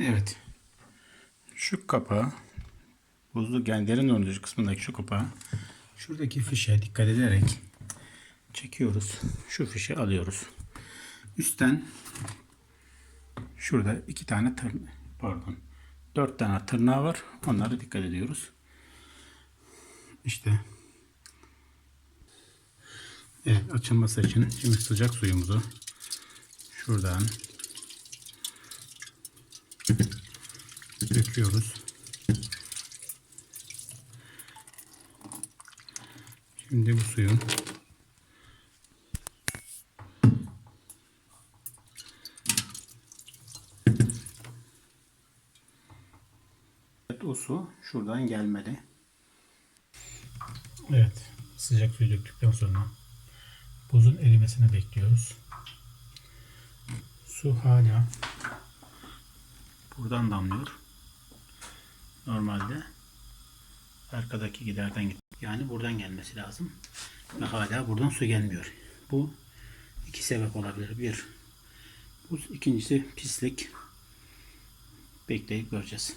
Evet. Şu kapağı buzlu yani derin dondurucu kısmındaki şu kapağı şuradaki fişe dikkat ederek çekiyoruz. Şu fişi alıyoruz. Üstten şurada iki tane tır, pardon dört tane tırnağı var. Onlara dikkat ediyoruz. İşte Evet açılması için şimdi sıcak suyumuzu şuradan döküyoruz. Şimdi bu suyun Evet, o su şuradan gelmeli. Evet, sıcak suyu döktükten sonra buzun erimesini bekliyoruz. Su hala buradan damlıyor. Normalde arkadaki giderden. Yani buradan gelmesi lazım. Ve hala buradan su gelmiyor. Bu iki sebep olabilir. Bir, buz. ikincisi pislik. Bekleyip göreceğiz.